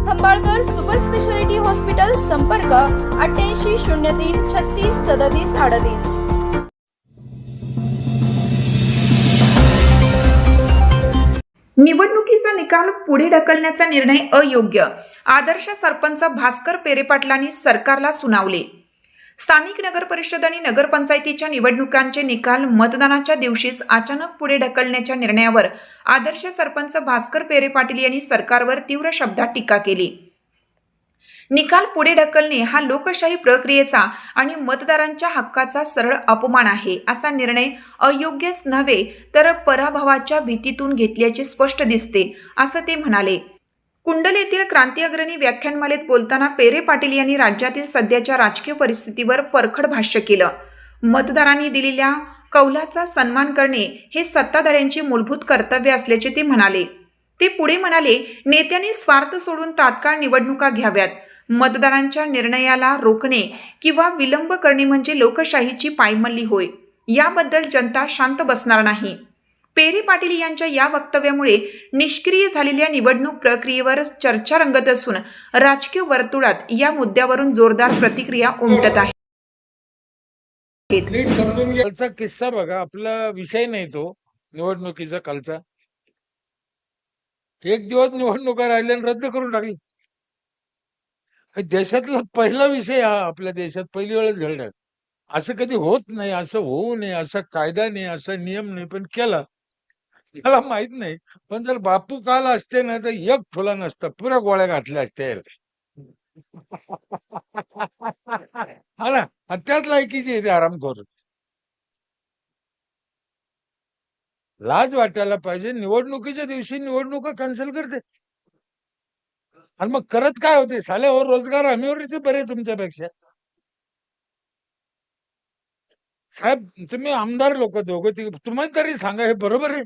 Khambalkar super speciality hospital संपर्क अठ्ठ्याऐंशी शून्य तीन छत्तीस सदतीस अडतीस. निवडणुकीचा निकाल पुढे ढकलण्याचा निर्णय अयोग्य. आदर्श सरपंच भास्कर पेरेपाटलांनी सरकारला सुनावले. स्थानिक नगर परिषद आणि नगरपंचायतीच्या निवडणुकांचे निकाल मतदानाच्या दिवशीच अचानक पुढे ढकलण्याच्या निर्णयावर आदर्श सरपंच भास्कर पेरे पाटील यांनी सरकारवर तीव्र शब्दात टीका केली. निकाल पुढे ढकलणे हा लोकशाही प्रक्रियेचा आणि मतदारांच्या हक्काचा सरळ अपमान आहे असा निर्णय अयोग्यच नव्हे तर पराभवाच्या भीतीतून घेतल्याचे स्पष्ट दिसते असं ते म्हणाले. कुंडल येथील क्रांती अग्रणी व्याख्यानमालेत बोलताना पेरे पाटील यांनी राज्यातील सध्याच्या राजकीय परिस्थितीवर परखड भाष्य केलं. मतदारांनी दिलेल्या कौलाचा सन्मान करणे हे सत्ताधाऱ्यांचे मूलभूत कर्तव्य असल्याचे ते म्हणाले. ते पुढे म्हणाले नेत्यांनी स्वार्थ सोडून तात्काळ निवडणुका घ्याव्यात. मतदारांच्या निर्णयाला रोखणे किंवा विलंब करणे म्हणजे लोकशाहीची पायमल्ली होय. याबद्दल जनता शांत बसणार नाही. पेरी पाटील यांच्या या वक्तव्यामुळे निष्क्रिय झालेल्या निवडणूक प्रक्रियेवर चर्चा रंगत असून राजकीय वर्तुळात या मुद्द्यावरून जोरदार प्रतिक्रिया उमटत आहे. कालचा किस्सा बघा. आपला विषय नाही तो निवडणुकीचा कालचा. एक दिवस निवडणुका राहिल्या रद्द करून टाकली. देशातला पहिला विषय हा आपल्या देशात पहिली वेळच घडला. असं कधी होत नाही असं होऊ नये असा कायदा नाही असा नियम नाही पण केला. मला माहीत नाही. पण जर बापू काल असते ना तर एक ठोला नसता. पुऱ्या गोळ्या घातल्या असत्या हा ना. आणि त्याच लायकीची येते आराम करून. लाज वाटायला पाहिजे. निवडणुकीच्या दिवशी निवडणुका कॅन्सल करते. आणि मग करत काय होते? साल्यावर हो, रोजगार हमीवरचे बरे तुमच्यापेक्षा. साहेब तुम्ही आमदार लोक दोघं तुम्हाला तरी सांगा हे बरोबर आहे?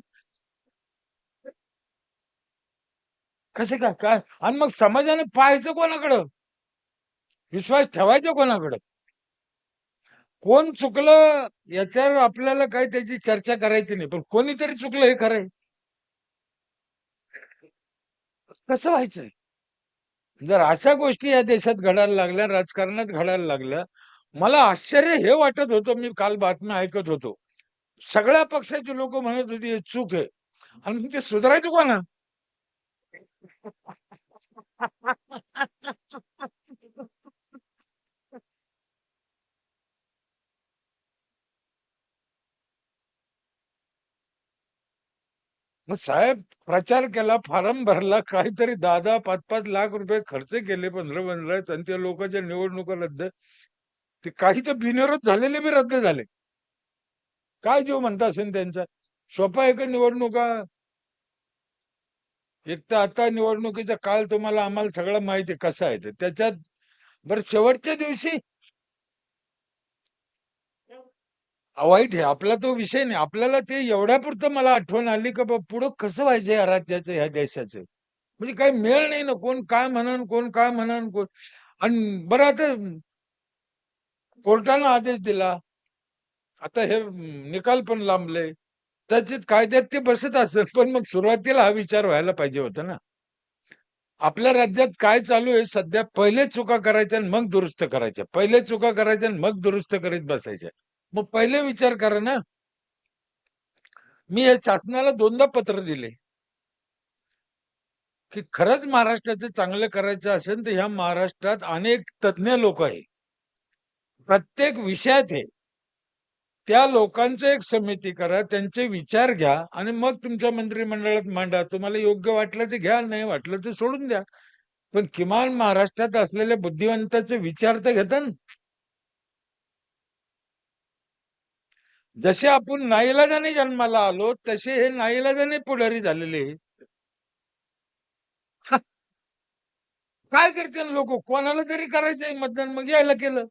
कसे काय काय? आणि मग समाजाने पाहायचं कोणाकडं? विश्वास ठेवायचा कोणाकडं? कोण चुकलं याच्यावर आपल्याला काही त्याची चर्चा करायची नाही. पण कोणीतरी चुकलं हे खरंय कसं व्हायचंय? जर अशा गोष्टी या देशात घडायला लागल्या राजकारणात घडायला लागल्या मला आश्चर्य हे वाटत होतं मी काल बातम्या ऐकत होतो. सगळ्या पक्षाचे लोक म्हणत होते हे चूक आहे. आणि ते सुधारायचं कोणा? मग साहेब प्रचार केला फॉर्म भरला काहीतरी दहा दहा पाच पाच लाख रुपये खर्च केले पंधरा पंधरा आणि त्या लोकांच्या निवडणुका रद्द. ते काही तर बिनविरोध झालेले बी रद्द झाले. काय जीव म्हणता असेल त्यांचा? सोपा आहे का निवडणुका? एक तर आता निवडणुकीचा काळ तुम्हाला आम्हाला सगळं माहिती आहे कसा आहे ते. त्याच्यात बरं शेवटच्या दिवशी वाईट आहे आपला तो विषय नाही. आपल्याला ते एवढ्यापुरतं मला आठवण आली का बा पुढं कसं व्हायचं या राज्याचं ह्या देशाचं? म्हणजे काही मेळ नाही ना कोण काय म्हणन कोण काय म्हणन कोण? आणि बरं आता कोर्टानं आदेश दिला. आता हे निकाल पण लांबले. कदाचित कायद्यात ते बसत असेल पण मग सुरुवातीला हा विचार व्हायला पाहिजे होता ना. आपल्या राज्यात काय चालू आहे सध्या पहिले चुका करायच्या आणि मग दुरुस्त करायच्या. पहिले चुका करायच्या आणि मग दुरुस्त करीत बसायच्या. मग पहिले विचार करा ना. मी हे शासनाला दोनदा पत्र दिले. की खरंच महाराष्ट्राचं चांगलं करायचं असेल तर ह्या महाराष्ट्रात अनेक तज्ज्ञ लोक आहे प्रत्येक विषयात आहे. त्या लोकांचं एक समिती करा त्यांचे विचार घ्या आणि मग तुमच्या मंत्रिमंडळात मांडा. तुम्हाला योग्य वाटलं ते घ्या नाही वाटलं ते सोडून द्या. पण किमान महाराष्ट्रात असलेल्या बुद्धिवंताचे विचार तर घेता ना. जसे आपण नाईलाजाने जन्माला आलो तसे हे नाईलाजाने पुढारी झालेले आहेत. काय करते लोक? कोणाला तरी करायचंय मतदान? मग यायला केलं.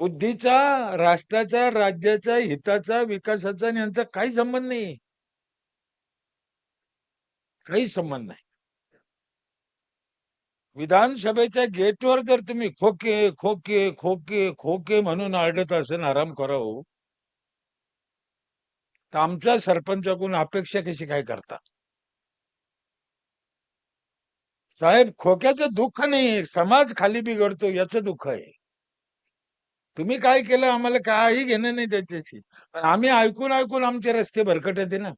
बुद्धीचा राष्ट्राचा राज्याचा हिताचा विकासाचा आणि यांचा काही संबंध नाही काही संबंध नाही. विधानसभेच्या गेटवर जर तुम्ही खोके खोके खोके खोके म्हणून आरडत असेल आराम करावं हो. तर आमच्या सरपंचाकडून अपेक्षा कशी काय करता? साहेब खोक्याचं दुःख नाही समाज खाली बिघडतो याचं दुःख आहे. तुम्ही काय केलं? आम्हाला काही घेणं नाही त्याच्याशी. पण आम्ही ऐकून ऐकून आमचे रस्ते भरकट येते ना.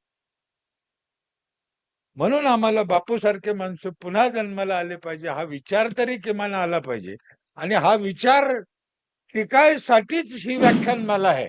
म्हणून आम्हाला बापू सारखे माणसं पुन्हा जन्माला आले पाहिजे. हा विचार तरी किमान आला पाहिजे. आणि हा विचार टिकायसाठीच ही व्याख्यान मला आहे.